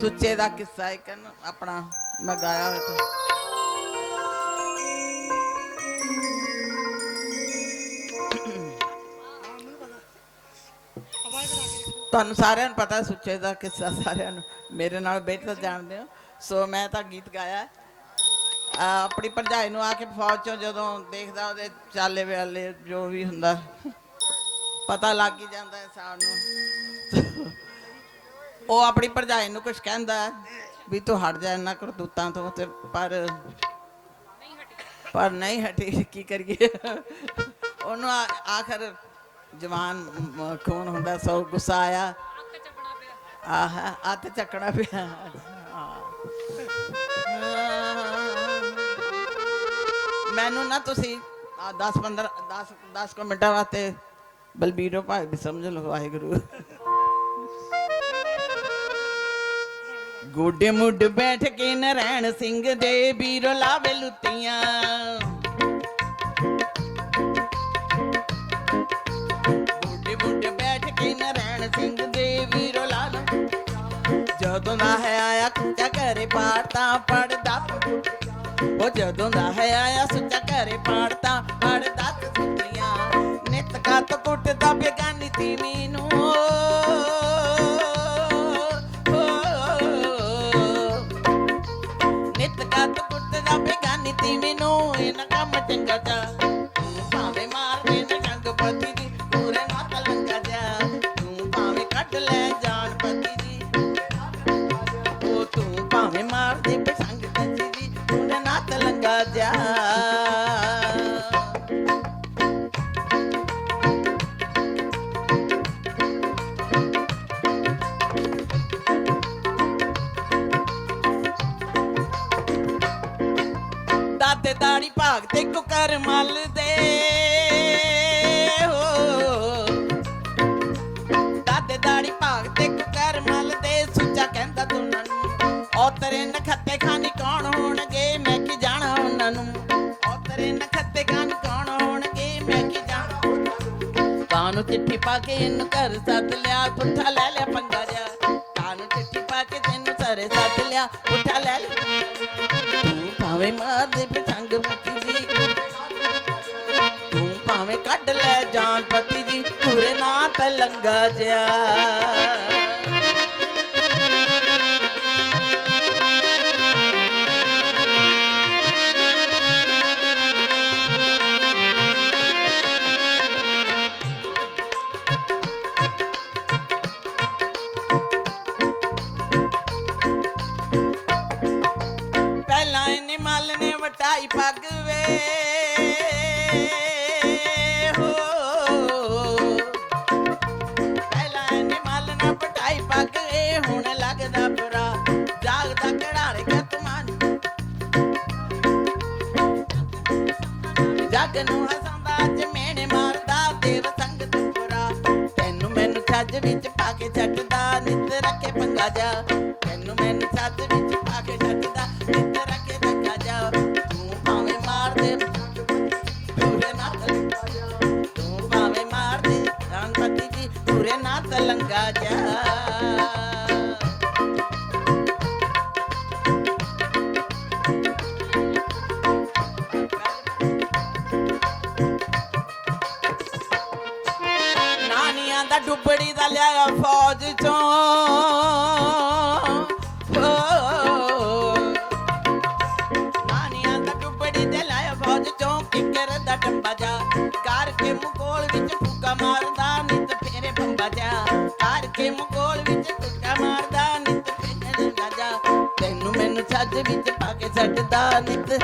ਸੁੱਚੇ ਦਾ ਕਿੱਸਾ ਇੱਕ ਨਾ ਆਪਣਾ ਮੈਂ ਗਾਇਆ ਹੋਇਆ ਤੁਹਾਨੂੰ ਸਾਰਿਆਂ ਨੂੰ ਪਤਾ ਸੁੱਚੇ ਦਾ ਕਿੱਸਾ, ਸਾਰਿਆਂ ਨੂੰ। ਮੇਰੇ ਨਾਲ ਬਿਹਤਰ ਜਾਣਦੇ ਹੋ। ਸੋ ਮੈਂ ਤਾਂ ਗੀਤ ਗਾਇਆ। ਆਪਣੀ ਭਰਜਾਈ ਨੂੰ ਆ ਕੇ ਫੌਜ ਚੋਂ ਜਦੋਂ ਦੇਖਦਾ ਉਹਦੇ ਚਾਲੇ ਵੇਲੇ ਜੋ ਵੀ ਹੁੰਦਾ, ਪਤਾ ਲੱਗ ਹੀ ਜਾਂਦਾ ਹੈ ਇਨਸਾਨ ਉਹ ਆਪਣੀ ਭਰਜਾਈ ਨੂੰ ਕੁਝ ਕਹਿੰਦਾ ਵੀ ਤੂੰ ਹਟ ਜਾ ਇਹਨਾਂ ਕਰਤੂਤਾਂ ਤੋਂ ਤੇ ਪਰ ਪਰ ਨਹੀਂ ਹਟੀ, ਕੀ ਕਰੀਏ? ਉਹਨੂੰ ਆਖਰ ਜਵਾਨ ਮ- ਖੂਨ ਹੁੰਦਾ? ਸੋ ਗੁੱਸਾ ਆਇਆ। ਆਹ ਅੱਤ ਚੱਕਣਾ ਪਿਆ। ਮੈਨੂੰ ਨਾ ਤੁਸੀਂ 10 15 10 10 ਕੁ ਮਿੰਟਾਂ ਵਾਸਤੇ ਬਲਬੀਰੋ ਭਾਈ ਵੀ ਸਮਝ ਲਓ, ਵਾਹਿਗੁਰੂ। ਗੋਡੇ ਮੁੱਢ ਬੈਠ ਕੇ ਨਰੈਣ ਸਿੰਘ ਦੇ ਵੀਰੋ ਲਾਵੇ ਲੁੱਤੀਆਂ। ਗੋਡੇ ਮੁੱਢ ਬੈਠ ਕੇ ਨਰੈਣ ਸਿੰਘ ਦੇ ਵੀਰੋ ਲਾਵੇ ਜਦੋਂ ਦਾ ਹੈ ਆਇਆ ਕੁੱਤਾ ਘਰੇ ਪਾੜਤਾ ਪੜਦਾ। ਉਹ ਜਦੋਂ ਦਾ ਹੈ ਆਇਆ ਸੁੱਚਾ ਘਰੇ ਪਾੜਤਾ ਪੜਦਾ। ਸੁੱਤੀਆਂ ਨਿਤ ਕੱਤ ਕੁੱਟਦਾ ਬੇਗਾਨੀ ਤੀਵੀ ਨੂੰ ਕੰਮ ਚੰਗਾ ਜਾ। ਤੂੰ ਭਾਵੇਂ ਮਾਰ ਨਾ ਜੰਗ ਪਤੀ ਦੀ ਪੂਰੇ ਨਾ ਤਲੰਗਾ ਜਾ। ਤੂੰ ਭਾਵੇਂ ਕੱਢ ਲੈ ਜਾਨ ਪਤੀ ਦੀ ਉਹ ਤੂੰ ਭਾਵੇਂ ਮਾਰਦੇ ਦਾੜੀ ਭਾਗ ਤੇ ਕੁਕਰ ਮਲ ਦੇ। ਹੋ। ਦਾਦੇ ਦਾੜੀ ਭਾਗ ਤੇ ਕੁਕਰ ਦੇ। ਸੁੱਚਾ ਕਹਿੰਦਾ ਦੋਨਾਂ ਨੂੰ ਉਹ ਤੇਰੇ ਨਖੱਤੇ ਖਾਨੀ ਕੌਣ ਹੋਣਗੇ? ਮੈਂ ਕੀ ਜਾਣਾ ਉਹਨਾਂ ਨੂੰ? ਉਹ ਤੇਰੇ ਨਖੱਤੇ ਖਾਨੀ ਕੌਣ ਹੋਣਗੇ? ਮੈਂ ਕੀ ਜਾਣਾ ਕਾਨੂੰ ਚਿੱਠੀ ਪਾ ਕੇ ਇਹਨੂੰ ਘਰ ਸੱਦ ਲਿਆ, ਪੁੱਠਾ ਲੈ ਲਿਆ, ਪੰਗਾ ਜਾ ਤੈਨੂੰ ਸੱਦ ਲਿਆ, ਪੁੱਠਾ ਲੈ ਲਿਆ। ਤੂੰ ਭਾਵੇਂ ਮਾਰ ਦੇ ਪਤੰਗ ਪਤੀ ਜੀ। ਤੂੰ ਭਾਵੇਂ ਕੱਢ ਲੈ ਜਾਨ ਪਤੀ ਜੀ, ਪੂਰੇ ਨਾ ਤਲੰਗਾ ਜਿਆ। ਨੂੰ ਹਸਾਂਦਾ ਅੱਜ ਮੇਨੇ ਮਾਰਦਾ, ਦੇਵ ਸੰਗ ਤੁਰਾ। ਤੈਨੂੰ ਮੈਨੂੰ ਛੱਜ ਵਿੱਚ ਪਾ ਕੇ ਛੱਡਦਾ ਨਿੱਤ ਰੱਖੇ ਪੰਗਾ ਜਾ। ਨਾਨੀਆਂ ਦਾ ਡੁੱਬੜੀ ਦਾ ਲਿਆਇਆ ਫੌਜ ਚੋਂ। ਨਾਨੀਆਂ ਦਾ ਡੁੱਬੜੀ ਤੇ ਲਾਇਆ ਫੌਜ ਚੋਂ। ਕਿੱਕਰ ਦਾ ਡੱਬਾ ਜਾ। ਕਰਕੇ ਮੁਕੋਲ ਵਿੱਚ ਫੁੱਕਾ ਮਾਰਦਾ, ਨਿਤ ਫੇਰੇ ਬੰਬਾ ਜਾ। ਕਰਕੇ ਮੁਕੋਲ ਵਿੱਚ ਫੁੱਕਾ ਮਾਰਦਾ, ਨਿਤ ਫੇਰੇ ਜਾ। ਤੈਨੂੰ ਮੈਨੂੰ ਛੱਜ ਵਿੱਚ ਪਾ ਕੇ ਛੱਡਦਾ, ਨਿਤ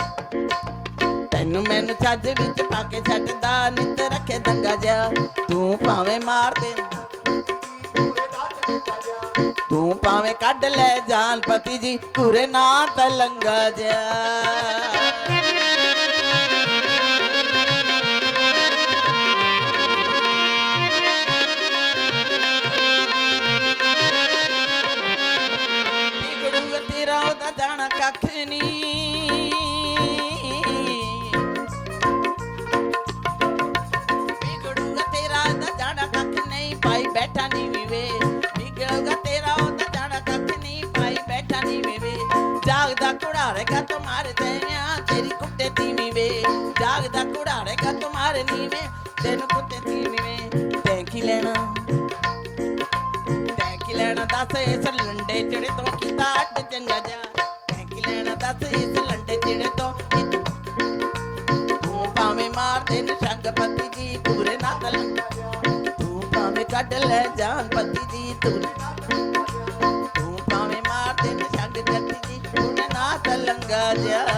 ਤੈਨੂੰ ਮੈਨੂੰ ਛੱਜ ਵਿੱਚ ਪਾ ਕੇ ਛੱਡਦਾ ਨਿੱਤ ਰੱਖੇ ਦੰਗਾ ਜਾ ਤੂੰ ਭਾਵੇਂ ਮਾਰ ਦੇ। ਤੂੰ ਭਾਵੇਂ ਕੱਢ ਲੈ ਜਾਨ ਪਤੀ ਜੀ, ਪੂਰੇ ਨਾ ਤਲੰਗਾ ਜਾ ਵਿਗੜੂਗਾ ਤੇਰਾ ਉਹਦਾ ਜਾਣਾ ਕੱਖ ਨਹੀਂ ਕੁੜਾਰੇ ਕਾ ਤੁਮਾਰੇ ਤੈਆਂ ਤੇਰੀ ਕੁੱਤੇ ਤੀਵੀਂ ਵੇ ਜਾਗਦਾ ਕੁੜਾਰੇ ਕਾ ਤੁਮਾਰੇ ਨੀਵੇਂ। ਤੈਨੂੰ ਕੁੱਤੇ ਤੀਵੀਂ ਵੇ ਤੈਂ ਇਸ ਲੰਡੇ ਜਿਹੜੇ ਤੋਂ ਕੀਤਾ ਅੱਡ ਚੰਗਾ ਜਾ। ਤੈਂ ਲੈਣਾ, ਦੱਸ ਇਸ ਲੰਡੇ ਜਿਹੜੇ ਤੋਂ ਤੂੰ ਭਾਵੇਂ ਮਾਰ ਦੇ ਨਿਸ਼ੰਗ ਪਤੀ ਜੀ ਪੂਰੇ ਨਾ ਤਲੰਗਾ ਤੂੰ ਭਾਵੇਂ ਕੱਢ ਲੈ ਜਾਨ ਪਤੀ ਜੀ ਤੂੰ ਤੂੰ